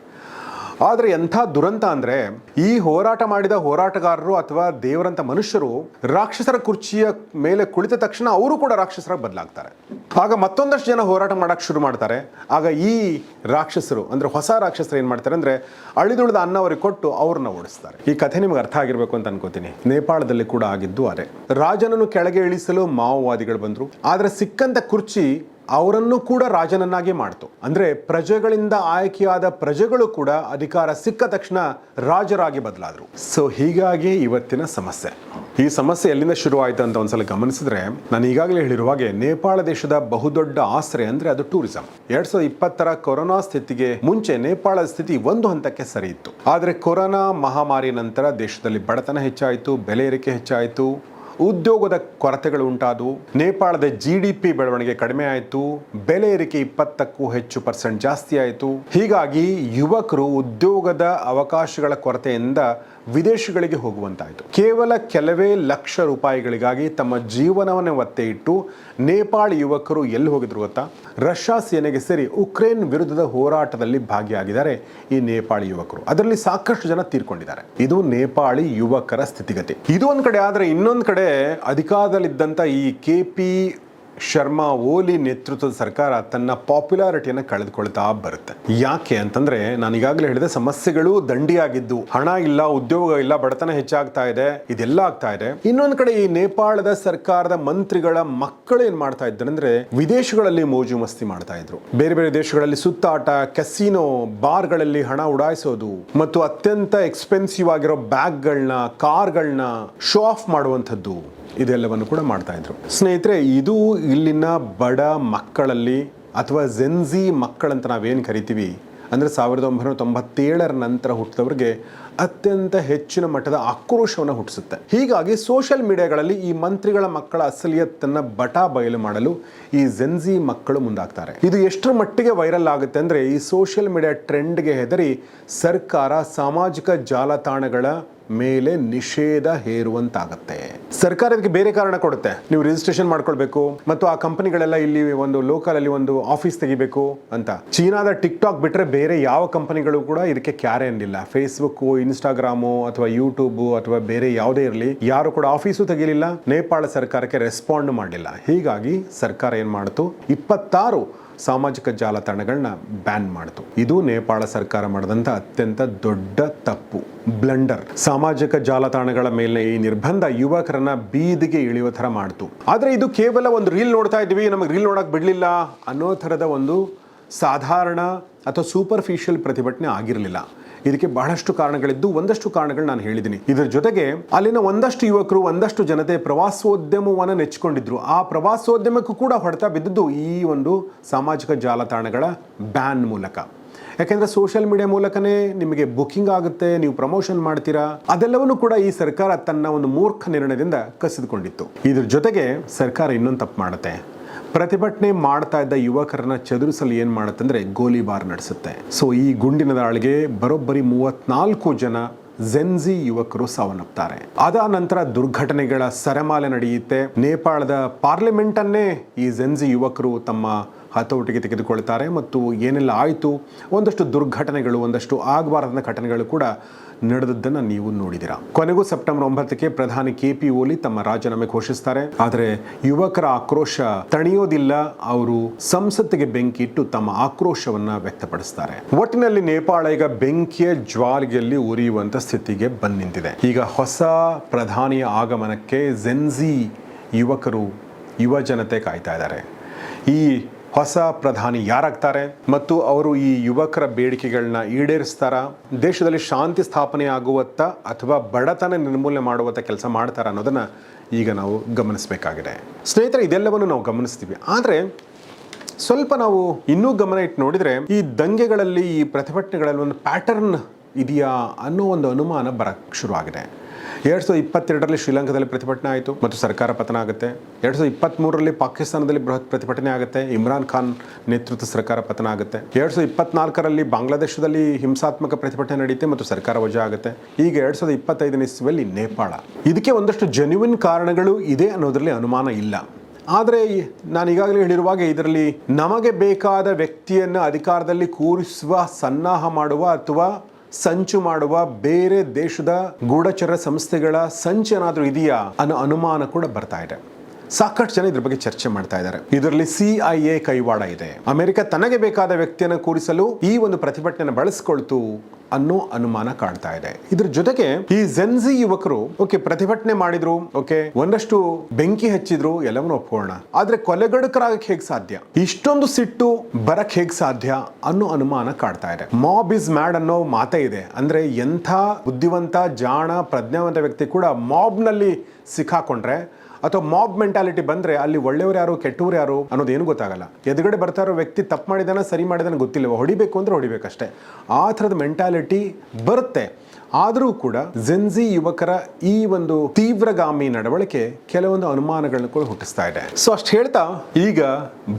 ಆದರೆ ಎಂಥ ದುರಂತ ಅಂದ್ರೆ ಈ ಹೋರಾಟ ಮಾಡಿದ ಹೋರಾಟಗಾರರು ಅಥವಾ ದೇವರಂತ ಮನುಷ್ಯರು ರಾಕ್ಷಸರ ಕುರ್ಚಿಯ ಮೇಲೆ ಕುಳಿತ ತಕ್ಷಣ ಅವರು ಕೂಡ ರಾಕ್ಷಸರಾಗಿ ಬದಲಾಗ್ತಾರೆ. ಆಗ ಮತ್ತೊಂದಷ್ಟು ಜನ ಹೋರಾಟ ಮಾಡೋಕ್ಕೆ ಶುರು ಮಾಡ್ತಾರೆ. ಆಗ ಈ ರಾಕ್ಷಸರು, ಅಂದ್ರೆ ಹೊಸ ರಾಕ್ಷಸರು ಏನು ಮಾಡ್ತಾರೆ ಅಂದ್ರೆ ಅಳಿದುಳಿದ ಅನ್ನ ಅವರಿಗೆ ಕೊಟ್ಟು ಅವ್ರನ್ನ ಓಡಿಸ್ತಾರೆ. ಈ ಕಥೆ ನಿಮ್ಗೆ ಅರ್ಥ ಆಗಿರಬೇಕು ಅಂತ ಅನ್ಕೋತೀನಿ. ನೇಪಾಳದಲ್ಲಿ ಕೂಡ ಆಗಿದ್ದು ಅದೇ. ರಾಜನನ್ನು ಕೆಳಗೆ ಇಳಿಸಲು ಮಾವೋವಾದಿಗಳು ಬಂದರು. ಆದರೆ ಸಿಕ್ಕಂತ ಕುರ್ಚಿ ಅವರನ್ನು ಕೂಡ ರಾಜನನ್ನಾಗಿ ಮಾಡ್ತು. ಅಂದ್ರೆ ಪ್ರಜೆಗಳಿಂದ ಆಯ್ಕೆಯಾದ ಪ್ರಜೆಗಳು ಕೂಡ ಅಧಿಕಾರ ಸಿಕ್ಕ ತಕ್ಷಣ ರಾಜರಾಗಿ ಬದಲಾದ್ರು. ಸೊ ಹೀಗಾಗಿ ಇವತ್ತಿನ ಸಮಸ್ಯೆ. ಈ ಸಮಸ್ಯೆ ಎಲ್ಲಿಂದ ಶುರು ಅಂತ ಅಂತ ಒಂದ್ಸಲ ಗಮನಿಸಿದ್ರೆ, ನಾನು ಈಗಾಗಲೇ ಹೇಳಿರುವ ಹಾಗೆ ನೇಪಾಳ ದೇಶದ ಬಹುದೊಡ್ಡ ಆಸರೆ ಅಂದ್ರೆ ಅದು ಟೂರಿಸಂ. ಎರಡ್ ಸಾವಿರದ ಇಪ್ಪತ್ತರ ಕೊರೋನಾ ಸ್ಥಿತಿಗೆ ಮುಂಚೆ ನೇಪಾಳದ ಸ್ಥಿತಿ ಒಂದು ಹಂತಕ್ಕೆ ಸರಿ ಇತ್ತು. ಆದರೆ ಕೊರೋನಾ ಮಹಾಮಾರಿ ನಂತರ ದೇಶದಲ್ಲಿ ಬಡತನ ಹೆಚ್ಚಾಯಿತು, ಬೆಲೆ ಏರಿಕೆ ಹೆಚ್ಚಾಯಿತು ಉದ್ಯೋಗದ ಕೊರತೆಗಳು ಉಂಟಾದವು. ನೇಪಾಳದ ಜಿ ಡಿ ಪಿ ಬೆಳವಣಿಗೆ ಕಡಿಮೆ ಆಯಿತು. ಬೆಲೆ ಏರಿಕೆ ಇಪ್ಪತ್ತಕ್ಕೂ ಹೆಚ್ಚು ಪರ್ಸೆಂಟ್ ಜಾಸ್ತಿ ಆಯಿತು. ಹೀಗಾಗಿ ಯುವಕರು ಉದ್ಯೋಗದ ಅವಕಾಶಗಳ ಕೊರತೆಯಿಂದ ವಿದೇಶಗಳಿಗೆ ಹೋಗುವಂತಾಯಿತು. ಕೇವಲ ಕೆಲವೇ ಲಕ್ಷ ರೂಪಾಯಿಗಳಿಗಾಗಿ ತಮ್ಮ ಜೀವನವನ್ನೇ ಒತ್ತೆ ಇಟ್ಟು ನೇಪಾಳ ಯುವಕರು ಎಲ್ಲಿ ಹೋಗಿದ್ರು ಗೊತ್ತಾ? ರಷ್ಯಾ ಸೇನೆಗೆ ಸೇರಿ ಉಕ್ರೇನ್ ವಿರುದ್ಧದ ಹೋರಾಟದಲ್ಲಿ ಭಾಗಿಯಾಗಿದ್ದಾರೆ ಈ ನೇಪಾಳಿ ಯುವಕರು. ಅದರಲ್ಲಿ ಸಾಕಷ್ಟು ಜನ ತೀರ್ಕೊಂಡಿದ್ದಾರೆ. ಇದು ನೇಪಾಳಿ ಯುವಕರ ಸ್ಥಿತಿಗತಿ. ಇದು ಒಂದು ಕಡೆ ಆದ್ರೆ ಇನ್ನೊಂದು ಕಡೆ ಅಧಿಕಾರದಲ್ಲಿದ್ದಂತ ಈ ಕೆ ಪಿ ಶರ್ಮಾ ಓಲಿ ನೇತೃತ್ವದ ಸರ್ಕಾರ ತನ್ನ ಪಾಪ್ಯುಲಾರಿಟಿಯನ್ನು ಕಳೆದುಕೊಳ್ತಾ ಬರುತ್ತೆ. ಯಾಕೆ ಅಂತಂದ್ರೆ ನಾನು ಈಗಾಗಲೇ ಹೇಳಿದೆ ಸಮಸ್ಯೆಗಳು ದಂಡಿಯಾಗಿದ್ದು, ಹಣ ಇಲ್ಲ, ಉದ್ಯೋಗ ಇಲ್ಲ, ಬಡತನ ಹೆಚ್ಚಾಗ್ತಾ ಇದೆ, ಇದೆಲ್ಲ ಆಗ್ತಾ ಇದೆ. ಇನ್ನೊಂದು ಕಡೆ ಈ ನೇಪಾಳದ ಸರ್ಕಾರದ ಮಂತ್ರಿಗಳ ಮಕ್ಕಳು ಏನ್ ಮಾಡ್ತಾ ಇದ್ದಾರೆ ಅಂದ್ರೆ ವಿದೇಶಗಳಲ್ಲಿ ಮೋಜು ಮಸ್ತಿ ಮಾಡ್ತಾ ಇದ್ರು. ಬೇರೆ ಬೇರೆ ದೇಶಗಳಲ್ಲಿ ಸುತ್ತಾಟ ಕೆಸಿನೋ ಬಾರ್ಗಳಲ್ಲಿ ಹಣ ಉಡಾಯಿಸೋದು, ಮತ್ತು ಅತ್ಯಂತ ಎಕ್ಸ್ಪೆನ್ಸಿವ್ ಆಗಿರೋ ಬ್ಯಾಗ್ಗಳನ್ನ ಕಾರ್ಗಳನ್ನ ಶೋ ಆಫ್ ಮಾಡುವಂಥದ್ದು. ಇದೆಲ್ಲವನ್ನು ಕೂಡ ಮಾಡ್ತಾ ಇದ್ರು. ಸ್ನೇಹಿತರೆ, ಇದು ಇಲ್ಲಿನ ಬಡ ಮಕ್ಕಳಲ್ಲಿ ಅಥವಾ ಜೆನ್ಜಿ ಮಕ್ಕಳಂತ ನಾವೇನು ಕರಿತೀವಿ? ಅಂದರೆ ಸಾವಿರದ ಒಂಬೈನೂರ ತೊಂಬತ್ತೇಳರ ನಂತರ ಹುಟ್ಟಿದವ್ರಿಗೆ ಅತ್ಯಂತ ಹೆಚ್ಚಿನ ಮಟ್ಟದ ಆಕ್ರೋಶವನ್ನು ಹುಟ್ಟಿಸುತ್ತೆ. ಹೀಗಾಗಿ ಸೋಷಿಯಲ್ ಮೀಡಿಯಾಗಳಲ್ಲಿ ಈ ಮಂತ್ರಿಗಳ ಮಕ್ಕಳ ಅಸಲಿಯತ್ತನ್ನು ಬಟಾ ಬಯಲು ಮಾಡಲು ಈ ಜೆನ್ಜಿ ಮಕ್ಕಳು ಮುಂದಾಗ್ತಾರೆ. ಇದು ಎಷ್ಟರ ಮಟ್ಟಿಗೆ ವೈರಲ್ ಆಗುತ್ತೆ ಅಂದರೆ ಈ ಸೋಷಿಯಲ್ ಮೀಡಿಯಾ ಟ್ರೆಂಡ್ಗೆ ಹೆದರಿ ಸರ್ಕಾರ ಸಾಮಾಜಿಕ ಜಾಲತಾಣಗಳ ಮೇಲೆ ನಿಷೇಧ ಹೇರುವಂತಾಗತ್ತೆ. ಸರ್ಕಾರ ಇದಕ್ಕೆ ಬೇರೆ ಕಾರಣ ಕೊಡುತ್ತೆ. ನೀವು ರಿಜಿಸ್ಟ್ರೇಷನ್ ಮಾಡ್ಕೊಳ್ಬೇಕು ಮತ್ತು ಆ ಕಂಪನಿಗಳೆಲ್ಲ ಇಲ್ಲಿ ಒಂದು ಲೋಕಲ್ ಅಲ್ಲಿ ಒಂದು ಆಫೀಸ್ ತೆಗಿಬೇಕು ಅಂತ. ಚೀನಾದ ಟಿಕ್ ಟಾಕ್ ಬಿಟ್ರೆ ಬೇರೆ ಯಾವ ಕಂಪನಿಗಳು ಕೂಡ ಇದಕ್ಕೆ ಕ್ಯಾರೆ ಅನ್ನಿಲ್ಲ ಫೇಸ್ಬುಕ್ ಇನ್ಸ್ಟಾಗ್ರಾಮು ಅಥವಾ ಯೂಟ್ಯೂಬ್ ಅಥವಾ ಬೇರೆ ಯಾವುದೇ ಇರಲಿ, ಯಾರು ಕೂಡ ಆಫೀಸು ತೆಗಿಲಿಲ್ಲ. ನೇಪಾಳ ಸರ್ಕಾರಕ್ಕೆ ರೆಸ್ಪಾಂಡ್ ಮಾಡಲಿಲ್ಲ ಹೀಗಾಗಿ ಸರ್ಕಾರ ಏನ್ ಮಾಡ್ತು? ಇಪ್ಪತ್ತಾರು ಸಾಮಾಜಿಕ ಜಾಲತಾಣಗಳನ್ನ ಬ್ಯಾನ್ ಮಾಡಿತು. ಇದು ನೇಪಾಳ ಸರ್ಕಾರ ಮಾಡಿದಂಥ ಅತ್ಯಂತ ದೊಡ್ಡ ತಪ್ಪು. ಬ್ಲಂಡರ್. ಸಾಮಾಜಿಕ ಜಾಲತಾಣಗಳ ಮೇಲೆ ಈ ನಿರ್ಬಂಧ ಯುವಕರನ್ನ ಬೀದಿಗೆ ಇಳಿಯುವ ಥರ ಮಾಡ್ತು. ಆದರೆ ಇದು ಕೇವಲ ಒಂದು ರೀಲ್ ನೋಡ್ತಾ ಇದ್ವಿ ನಮಗೆ ರೀಲ್ ನೋಡಕ್ ಬಿಡಲಿಲ್ಲ ಅನ್ನೋ ಥರದ ಒಂದು ಸಾಧಾರಣ ಅಥವಾ ಸೂಪರ್ಫಿಷಿಯಲ್ ಪ್ರತಿಭಟನೆ ಆಗಿರಲಿಲ್ಲ. ಇದಕ್ಕೆ ಬಹಳಷ್ಟು ಕಾರಣಗಳಿದ್ದು ಒಂದಷ್ಟು ಕಾರಣಗಳು ನಾನು ಹೇಳಿದ್ದೀನಿ. ಇದರ ಜೊತೆಗೆ ಅಲ್ಲಿನ ಒಂದಷ್ಟು ಯುವಕರು, ಒಂದಷ್ಟು ಜನತೆ ಪ್ರವಾಸೋದ್ಯಮವನ್ನು ನೆಚ್ಚಿಕೊಂಡಿದ್ರು. ಆ ಪ್ರವಾಸೋದ್ಯಮಕ್ಕೂ ಕೂಡ ಹೊಡೆತ ಬಿದ್ದದ್ದು ಈ ಒಂದು ಸಾಮಾಜಿಕ ಜಾಲತಾಣಗಳ ಬ್ಯಾನ್ ಮೂಲಕ. ಯಾಕೆಂದ್ರೆ ಸೋಷಿಯಲ್ ಮೀಡಿಯಾ ಮೂಲಕನೇ ನಿಮಗೆ ಬುಕಿಂಗ್ ಆಗುತ್ತೆ, ನೀವು ಪ್ರಮೋಷನ್ ಮಾಡ್ತೀರಾ, ಅದೆಲ್ಲವನ್ನು ಕೂಡ ಈ ಸರ್ಕಾರ ತನ್ನ ಒಂದು ಮೂರ್ಖ ನಿರ್ಣಯದಿಂದ ಕಸಿದುಕೊಂಡಿತ್ತು. ಇದ್ರ ಜೊತೆಗೆ ಸರ್ಕಾರ ಇನ್ನೊಂದು ತಪ್ಪು ಮಾಡುತ್ತೆ. ಪ್ರತಿಭಟನೆ ಮಾಡ್ತಾ ಇದ್ದ ಯುವಕರನ್ನ ಚದುರಿಸಲು ಏನು ಮಾಡುತ್ತಂದ್ರೆ ಗೋಲಿಬಾರ್ ನಡೆಸುತ್ತೆ. ಸೊ ಈ ಗುಂಡಿನ ದಾಳಿಗೆ ಬರೋಬ್ಬರಿ ಮೂವತ್ನಾಲ್ಕು ಜನ ಜೆನ್ಜಿ ಯುವಕರು ಸಾವನ್ನಪ್ತಾರೆ. ಅದ ನಂತರ ದುರ್ಘಟನೆಗಳ ಸರಮಾಲೆ ನಡೆಯುತ್ತೆ. ನೇಪಾಳದ ಪಾರ್ಲಿಮೆಂಟ್ ಅನ್ನೇ ಈ ಜೆನ್ಜಿ ಯುವಕರು ತಮ್ಮ ಹತೋಟಿಗೆ ತೆಗೆದುಕೊಳ್ತಾರೆ. ಮತ್ತು ಏನೆಲ್ಲ ಆಯಿತು? ಒಂದಷ್ಟು ದುರ್ಘಟನೆಗಳು, ಒಂದಷ್ಟು ಆಗಬಾರದ ಘಟನೆಗಳು ಕೂಡ ನಡೆದದ್ದನ್ನು ನೀವು ನೋಡಿದಿರಾ ಕೊನೆಗೂ ಸೆಪ್ಟೆಂಬರ್ ಒಂಬತ್ತಕ್ಕೆ ಪ್ರಧಾನಿ ಕೆ ಪಿ ಓಲಿ ತಮ್ಮ ರಾಜೀನಾಮೆ ಘೋಷಿಸ್ತಾರೆ. ಆದರೆ ಯುವಕರ ಆಕ್ರೋಶ ತಣಿಯೋದಿಲ್ಲ. ಅವರು ಸಂಸತ್ತಿಗೆ ಬೆಂಕಿ ಇಟ್ಟು ತಮ್ಮ ಆಕ್ರೋಶವನ್ನ ವ್ಯಕ್ತಪಡಿಸ್ತಾರೆ. ಒಟ್ಟಿನಲ್ಲಿ ನೇಪಾಳ ಈಗ ಬೆಂಕಿಯ ಜ್ವಾಲಿಗೆಯಲ್ಲಿ ಉರಿಯುವಂತ ಸ್ಥಿತಿಗೆ ಬಂದ್ ನಿಂತಿದೆ ಈಗ ಹೊಸ ಪ್ರಧಾನಿಯ ಆಗಮನಕ್ಕೆ ಜೆನ್ಜಿ ಯುವಕರು, ಯುವ ಜನತೆ ಕಾಯ್ತಾ ಇದ್ದಾರೆ. ಈ ಹೊಸ ಪ್ರಧಾನಿ ಯಾರಾಗ್ತಾರೆ ಮತ್ತು ಅವರು ಈ ಯುವಕರ ಬೇಡಿಕೆಗಳನ್ನ ಈಡೇರಿಸ್ತಾರಾ? ದೇಶದಲ್ಲಿ ಶಾಂತಿ ಸ್ಥಾಪನೆ ಆಗುವತ್ತ ಅಥವಾ ಬಡತನ ನಿರ್ಮೂಲನೆ ಮಾಡುವತ್ತ ಕೆಲಸ ಮಾಡ್ತಾರ ಅನ್ನೋದನ್ನ ಈಗ ನಾವು ಗಮನಿಸಬೇಕಾಗಿದೆ. ಸ್ನೇಹಿತರೆ, ಇದೆಲ್ಲವನ್ನು ನಾವು ಗಮನಿಸ್ತೀವಿ. ಆದರೆ ಸ್ವಲ್ಪ ನಾವು ಇನ್ನೂ ಗಮನ ಇಟ್ಟು ನೋಡಿದರೆ ಈ ದಂಗೆಗಳಲ್ಲಿ ಈ ಪ್ರತಿಭಟನೆಗಳಲ್ಲಿ ಒಂದು ಪ್ಯಾಟರ್ನ್ ಇದೆಯಾ ಅನ್ನೋ ಒಂದು ಅನುಮಾನ ಬರಕ್ಕೆ ಶುರುವಾಗಿದೆ. ಎರಡು ಸಾವಿರದ ಇಪ್ಪತ್ತೆರಡರಲ್ಲಿ ಶ್ರೀಲಂಕಾದಲ್ಲಿ ಪ್ರತಿಭಟನೆ ಆಯಿತು ಮತ್ತು ಸರ್ಕಾರ ಪತನ ಆಗುತ್ತೆ. ಎರಡು ಸಾವಿರದ ಇಪ್ಪತ್ತ್ಮೂರರಲ್ಲಿ ಪಾಕಿಸ್ತಾನದಲ್ಲಿ ಬೃಹತ್ ಪ್ರತಿಭಟನೆ ಆಗುತ್ತೆ. ಇಮ್ರಾನ್ ಖಾನ್ ನೇತೃತ್ವ ಸರ್ಕಾರ ಪತನ ಆಗುತ್ತೆ. ಎರಡು ಸಾವಿರದ ಇಪ್ಪತ್ನಾಲ್ಕರಲ್ಲಿ ಬಾಂಗ್ಲಾದೇಶದಲ್ಲಿ ಹಿಂಸಾತ್ಮಕ ಪ್ರತಿಭಟನೆ ನಡೆಯುತ್ತೆ ಮತ್ತು ಸರ್ಕಾರ ವಜಾ ಆಗುತ್ತೆ. ಈಗ ಎರಡು ಸಾವಿರದ ಇಪ್ಪತ್ತೈದನೇ ಇಸ್ವಿಯಲ್ಲಿ ನೇಪಾಳ. ಇದಕ್ಕೆ ಒಂದಷ್ಟು ಜೆನ್ಯುವಿನ್ ಕಾರಣಗಳು ಇದೆ ಅನ್ನೋದರಲ್ಲಿ ಅನುಮಾನ ಇಲ್ಲ. ಆದರೆ ನಾನು ಈಗಾಗಲೇ ಹೇಳಿರುವಾಗ ಇದರಲ್ಲಿ ನಮಗೆ ಬೇಕಾದ ವ್ಯಕ್ತಿಯನ್ನು ಅಧಿಕಾರದಲ್ಲಿ ಕೂರಿಸುವ, ಸನ್ನಾಹ ಮಾಡುವ ಅಥವಾ ಸಂಚು ಮಾಡುವ ಬೇರೆ ದೇಶದ ಗೂಢಚರ ಸಂಸ್ಥೆಗಳ ಸಂಚು ಏನಾದರೂ ಇದೆಯಾ ಅನ್ನೋ ಅನುಮಾನ ಕೂಡ ಬರ್ತಾ ಇದೆ. ಸಾಕಷ್ಟು ಜನ ಇದ್ರ ಬಗ್ಗೆ ಚರ್ಚೆ ಮಾಡ್ತಾ ಇದ್ದಾರೆ. ಇದರಲ್ಲಿ ಸಿ ಐ ಎ ಕೈವಾಡ ಇದೆ. ಅಮೆರಿಕ ತನಗೆ ಬೇಕಾದ ವ್ಯಕ್ತಿಯನ್ನು ಕೂರಿಸಲು ಈ ಒಂದು ಪ್ರತಿಭಟನೆ ಬಳಸಿಕೊಳ್ತು ಅನ್ನೋ ಅನುಮಾನ ಕಾಣ್ತಾ ಇದೆ. ಇದ್ರ ಜೊತೆಗೆ ಈ ಜೆನ್ಜಿ ಯುವಕರು, ಓಕೆ, ಪ್ರತಿಭಟನೆ ಮಾಡಿದ್ರು, ಓಕೆ, ಒಂದಷ್ಟು ಬೆಂಕಿ ಹಚ್ಚಿದ್ರು, ಎಲ್ಲವನ್ನೂ ಒಪ್ಕೊಳ್ಳೋಣ. ಆದ್ರೆ ಕೊಲೆಗಡಕರಾಗಕ್ಕೆ ಹೇಗೆ ಸಾಧ್ಯ? ಇಷ್ಟೊಂದು ಸಿಟ್ಟು ಬರಕ್ ಹೇಗೆ ಸಾಧ್ಯ ಅನ್ನೋ ಅನುಮಾನ ಕಾಡ್ತಾ ಇದೆ. ಮಾಬ್ ಇಸ್ ಮ್ಯಾಡ್ ಅನ್ನೋ ಮಾತೇ ಇದೆ. ಅಂದ್ರೆ ಎಂಥ ಬುದ್ಧಿವಂತ, ಜಾಣ, ಪ್ರಜ್ಞಾವಂತ ವ್ಯಕ್ತಿ ಕೂಡ ಮಾಬ್ನಲ್ಲಿ ಸಿಕ್ಕಾಕೊಂಡ್ರೆ ಅಥವಾ ಮಾಬ್ ಮೆಂಟಾಲಿಟಿ ಬಂದ್ರೆ ಅಲ್ಲಿ ಒಳ್ಳೆಯವರು ಯಾರು, ಕೆಟ್ಟವ್ರು ಯಾರು ಅನ್ನೋದು ಏನು ಗೊತ್ತಾಗಲ್ಲ. ಎದುರುಗಡೆ ಬರ್ತಾ ಇರೋ ವ್ಯಕ್ತಿ ತಪ್ಪು ಮಾಡಿದಾನ, ಸರಿ ಮಾಡಿದಾನ ಗೊತ್ತಿಲ್ಲ ಹೊಡಿಬೇಕು ಅಂದ್ರೆ ಹೊಡಿಬೇಕಷ್ಟೇ. ಆ ಥರದ ಮೆಂಟಾಲಿಟಿ ಬರುತ್ತೆ. ಆದರೂ ಕೂಡ ಜೆನ್ಜಿ ಯುವಕರ ಈ ಒಂದು ತೀವ್ರಗಾಮಿ ನಡವಳಿಕೆ ಕೆಲವೊಂದು ಅನುಮಾನಗಳನ್ನು ಕೂಡ ಹುಟ್ಟಿಸ್ತಾ ಇದೆ. ಸೊ ಅಷ್ಟು ಹೇಳ್ತಾ, ಈಗ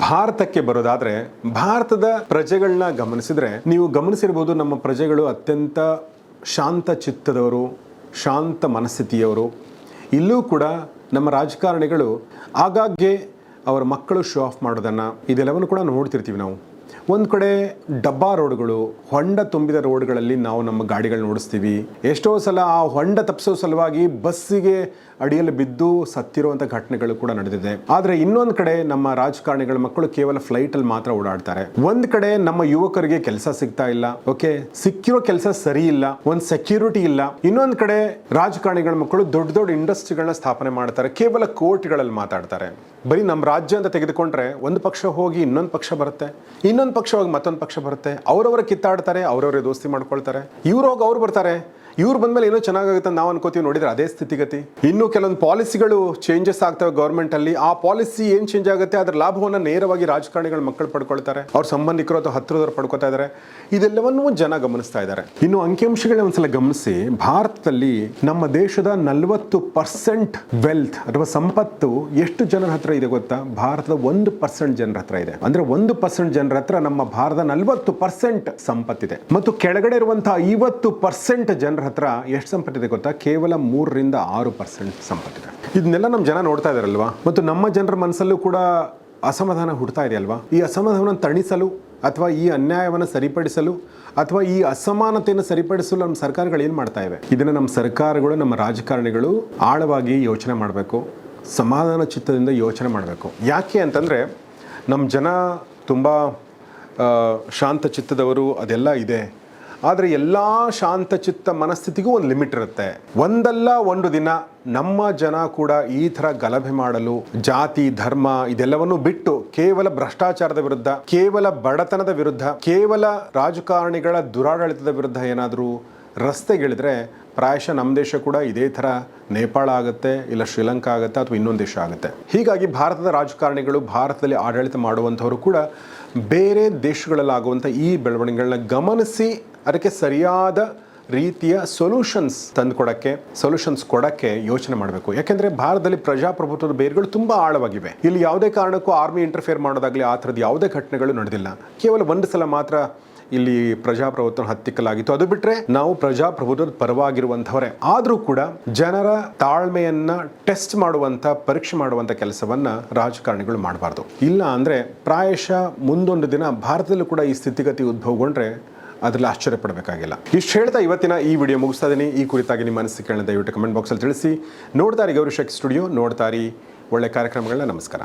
ಭಾರತಕ್ಕೆ ಬರೋದಾದ್ರೆ, ಭಾರತದ ಪ್ರಜೆಗಳನ್ನ ಗಮನಿಸಿದ್ರೆ, ನೀವು ಗಮನಿಸಿರ್ಬೋದು ನಮ್ಮ ಪ್ರಜೆಗಳು ಅತ್ಯಂತ ಶಾಂತ ಚಿತ್ತದವರು, ಶಾಂತ ಮನಸ್ಥಿತಿಯವರು ಇಲ್ಲೂ ಕೂಡ ನಮ್ಮ ರಾಜಕಾರಣಿಗಳು ಆಗಾಗ್ಗೆ ಅವರ ಮಕ್ಕಳು ಶೋ ಆಫ್ ಮಾಡೋದನ್ನು ಇದೆಲ್ಲವನ್ನು ಕೂಡ ನೋಡ್ತಿರ್ತೀವಿ ನಾವು. ಒಂದು ಕಡೆ ಡಬ್ಬಾ ರೋಡ್ಗಳು, ಹೊಂಡ ತುಂಬಿದ ರೋಡ್ಗಳಲ್ಲಿ ನಾವು ನಮ್ಮ ಗಾಡಿಗಳನ್ನ ಓಡಿಸ್ತೀವಿ. ಎಷ್ಟೋ ಸಲ ಆ ಹೊಂಡ ತಪ್ಪಿಸೋ ಸಲುವಾಗಿ ಬಸ್ಸಿಗೆ ಅಡಿಯಲ್ಲಿ ಬಿದ್ದು ಸತ್ತಿರುವಂಥ ಘಟನೆಗಳು ಕೂಡ ನಡೆದಿದೆ. ಆದರೆ ಇನ್ನೊಂದು ಕಡೆ ನಮ್ಮ ರಾಜಕಾರಣಿಗಳ ಮಕ್ಕಳು ಕೇವಲ ಫ್ಲೈಟಲ್ಲಿ ಮಾತ್ರ ಓಡಾಡ್ತಾರೆ. ಒಂದು ಕಡೆ ನಮ್ಮ ಯುವಕರಿಗೆ ಕೆಲಸ ಸಿಗ್ತಾ ಇಲ್ಲ. ಓಕೆ ಸಿಕ್ಕಿರೋ ಕೆಲಸ ಸರಿ ಇಲ್ಲ. ಒಂದು ಸೆಕ್ಯೂರಿಟಿ ಇಲ್ಲ. ಇನ್ನೊಂದು ಕಡೆ ರಾಜಕಾರಣಿಗಳ ಮಕ್ಕಳು ದೊಡ್ಡ ದೊಡ್ಡ ಇಂಡಸ್ಟ್ರಿಗಳನ್ನ ಸ್ಥಾಪನೆ ಮಾಡ್ತಾರೆ. ಕೇವಲ ಕೋರ್ಟ್ಗಳಲ್ಲಿ ಮಾತಾಡ್ತಾರೆ. ಬರೀ ನಮ್ಮ ರಾಜ್ಯ ಅಂತ ತೆಗೆದುಕೊಂಡ್ರೆ ಒಂದು ಪಕ್ಷ ಹೋಗಿ ಇನ್ನೊಂದು ಪಕ್ಷ ಬರುತ್ತೆ. ಇನ್ನೊಂದು ಪಕ್ಷ ಹೋಗಿ ಮತ್ತೊಂದು ಪಕ್ಷ ಬರುತ್ತೆ ಅವರವರ ಕಿತ್ತಾಡ್ತಾರೆ ಅವರವರೇ ದೋಸ್ತಿ ಮಾಡ್ಕೊಳ್ತಾರೆ. ಇವ್ರು ಹೋಗಿ ಅವ್ರು ಬರ್ತಾರೆ. ಇವ್ರು ಬಂದ್ಮೇಲೆ ಏನೋ ಚೆನ್ನಾಗುತ್ತೆ ನಾವು ಅನ್ಕೋತೀವಿ ನೋಡಿದ್ರೆ ಅದೇ ಸ್ಥಿತಿಗತಿ. ಇನ್ನು ಕೆಲವೊಂದು ಪಾಲಿಸಿಗಳು ಚೇಂಜಸ್ ಆಗ್ತವೆ ಗೌರ್ಮೆಂಟ್ ಅಲ್ಲಿ. ಆ ಪಾಲಿಸಿ ಏನ್ ಚೇಂಜ್ ಆಗುತ್ತೆ, ಅದ್ರ ಲಾಭವನ್ನ ನೇರವಾಗಿ ರಾಜಕಾರಣಿಗಳ ಮಕ್ಕಳು ಪಡ್ಕೊಳ್ತಾರೆ. ಅವ್ರ ಸಂಬಂಧಿಕರು ಅಥವಾ ಹತ್ತಿರದವ್ರು ಪಡ್ಕೊತಾ ಇದ್ದಾರೆ ಇದೆಲ್ಲವನ್ನೂ ಜನ ಗಮನಿಸ್ತಾ ಇದ್ದಾರೆ ಇನ್ನು ಅಂಕಿಅಂಶಗಳನ್ನ ಒಂದ್ಸಲ ಗಮನಿಸಿ. ಭಾರತದಲ್ಲಿ ನಮ್ಮ ದೇಶದ ನಲವತ್ತು ಪರ್ಸೆಂಟ್ ವೆಲ್ತ್ ಅಥವಾ ಸಂಪತ್ತು ಎಷ್ಟು ಜನರ ಹತ್ರ ಇದೆ ಗೊತ್ತಾ? ಭಾರತದ ಒಂದು ಪರ್ಸೆಂಟ್ ಜನರ ಹತ್ರ ಇದೆ. ಅಂದ್ರೆ ಒಂದು ಪರ್ಸೆಂಟ್ ಜನರ ಹತ್ರ ನಮ್ಮ ಭಾರತ ನಲವತ್ತು ಪರ್ಸೆಂಟ್ ಸಂಪತ್ತಿದೆ. ಮತ್ತು ಕೆಳಗಡೆ ಇರುವಂತಹ ಐವತ್ತು ಪರ್ಸೆಂಟ್ ಜನರ ಹತ್ರ ಎಷ್ಟು ಸಂಪತ್ತಿದೆ ಗೊತ್ತಾ? ಕೇವಲ ಮೂರರಿಂದ ಆರು ಪರ್ಸೆಂಟ್ ಸಂಪತ್ತಿದೆ ಇದನ್ನೆಲ್ಲ ನಮ್ಮ ಜನ ನೋಡ್ತಾ ಇದಾರಲ್ವಾ? ಮತ್ತು ನಮ್ಮ ಜನರ ಮನಸ್ಸಲ್ಲೂ ಕೂಡ ಅಸಮಾಧಾನ ಹುಡ್ತಾ ಇದೆ ಅಲ್ವಾ ಈ ಅಸಮಾಧಾನವನ್ನು ತಣಿಸಲು ಅಥವಾ ಈ ಅನ್ಯಾಯವನ್ನು ಸರಿಪಡಿಸಲು ಅಥವಾ ಈ ಅಸಮಾನತೆಯನ್ನು ಸರಿಪಡಿಸಲು ನಮ್ಮ ಸರ್ಕಾರಗಳು ಏನು ಮಾಡ್ತಾ ಇವೆ? ಇದನ್ನು ನಮ್ಮ ಸರ್ಕಾರಗಳು, ನಮ್ಮ ರಾಜಕಾರಣಿಗಳು ಆಳವಾಗಿ ಯೋಚನೆ ಮಾಡಬೇಕು. ಸಮಾಧಾನ ಚಿತ್ತದಿಂದ ಯೋಚನೆ ಮಾಡಬೇಕು. ಯಾಕೆ ಅಂತಂದರೆ ನಮ್ಮ ಜನ ತುಂಬ ಶಾಂತ ಚಿತ್ತದವರು ಅದೆಲ್ಲ ಇದೆ. ಆದರೆ ಎಲ್ಲ ಶಾಂತಚಿತ್ತ ಮನಸ್ಥಿತಿಗೂ ಒಂದು ಲಿಮಿಟ್ ಇರುತ್ತೆ. ಒಂದಲ್ಲ ಒಂದು ದಿನ ನಮ್ಮ ಜನ ಕೂಡ ಈ ಥರ ಗಲಭೆ ಮಾಡಲು, ಜಾತಿ, ಧರ್ಮ ಇದೆಲ್ಲವನ್ನು ಬಿಟ್ಟು ಕೇವಲ ಭ್ರಷ್ಟಾಚಾರದ ವಿರುದ್ಧ, ಕೇವಲ ಬಡತನದ ವಿರುದ್ಧ, ಕೇವಲ ರಾಜಕಾರಣಿಗಳ ದುರಾಡಳಿತದ ವಿರುದ್ಧ ಏನಾದರೂ ರಸ್ತೆಗಿಳಿದ್ರೆ ಪ್ರಾಯಶಃ ನಮ್ಮ ದೇಶ ಕೂಡ ಇದೇ ಥರ ನೇಪಾಳ ಆಗುತ್ತೆ, ಇಲ್ಲ ಶ್ರೀಲಂಕಾ ಆಗುತ್ತೆ ಅಥವಾ ಇನ್ನೊಂದು ದೇಶ ಆಗುತ್ತೆ. ಹೀಗಾಗಿ ಭಾರತದ ರಾಜಕಾರಣಿಗಳು, ಭಾರತದಲ್ಲಿ ಆಡಳಿತ ಮಾಡುವಂಥವರು ಕೂಡ ಬೇರೆ ದೇಶಗಳಲ್ಲಾಗುವಂಥ ಈ ಬೆಳವಣಿಗೆಗಳನ್ನ ಗಮನಿಸಿ ಅದಕ್ಕೆ ಸರಿಯಾದ ರೀತಿಯ ಸೊಲ್ಯೂಷನ್ಸ್ ತಂದುಕೊಡಕ್ಕೆ ಸೊಲ್ಯೂಷನ್ಸ್ ಕೊಡಕ್ಕೆ ಯೋಚನೆ ಮಾಡಬೇಕು. ಯಾಕೆಂದ್ರೆ ಭಾರತದಲ್ಲಿ ಪ್ರಜಾಪ್ರಭುತ್ವದ ಬೇರುಗಳು ತುಂಬಾ ಆಳವಾಗಿವೆ. ಇಲ್ಲಿ ಯಾವುದೇ ಕಾರಣಕ್ಕೂ ಆರ್ಮಿ ಇಂಟರ್ಫಿಯರ್ ಮಾಡೋದಾಗಲಿ ಆ ಥರದ್ದು ಯಾವುದೇ ಘಟನೆಗಳು ನಡೆದಿಲ್ಲ. ಕೇವಲ ಒಂದು ಸಲ ಮಾತ್ರ ಇಲ್ಲಿ ಪ್ರಜಾಪ್ರಭುತ್ವ ಹತ್ತಿಕ್ಕಲಾಗಿತ್ತು. ಅದು ಬಿಟ್ಟರೆ ನಾವು ಪ್ರಜಾಪ್ರಭುತ್ವದ ಪರವಾಗಿರುವಂಥವರೇ. ಆದರೂ ಕೂಡ ಜನರ ತಾಳ್ಮೆಯನ್ನು ಟೆಸ್ಟ್ ಮಾಡುವಂಥ, ಪರೀಕ್ಷೆ ಮಾಡುವಂಥ ಕೆಲಸವನ್ನು ರಾಜಕಾರಣಿಗಳು ಮಾಡಬಾರ್ದು. ಇಲ್ಲ ಅಂದರೆ ಪ್ರಾಯಶಃ ಮುಂದೊಂದು ದಿನ ಭಾರತದಲ್ಲೂ ಕೂಡ ಈ ಸ್ಥಿತಿಗತಿ ಉದ್ಭವಗೊಂಡ್ರೆ ಅದರಲ್ಲಿ ಆಶ್ಚರ್ಯ ಪಡಬೇಕಾಗಿಲ್ಲ. ಇಷ್ಟು ಹೇಳ್ತಾ ಇವತ್ತಿನ ಈ ವಿಡಿಯೋ ಮುಗಿಸ್ತಾ ಇದ್ದೀನಿ ಈ ಕುರಿತಾಗಿ ನಿಮ್ಮ ಅನಿಸಿಕೆಗಳನ್ನ ದಯವಿಟ್ಟು ಕಮೆಂಟ್ ಬಾಕ್ಸಲ್ಲಿ ತಿಳಿಸಿ. ನೋಡ್ತಾರಿ ಗೌರಿ ಶಕ್ತಿ ಸ್ಟುಡಿಯೋ ನೋಡ್ತಾರಿ ಒಳ್ಳೆ ಕಾರ್ಯಕ್ರಮಗಳನ್ನ ನಮಸ್ಕಾರ.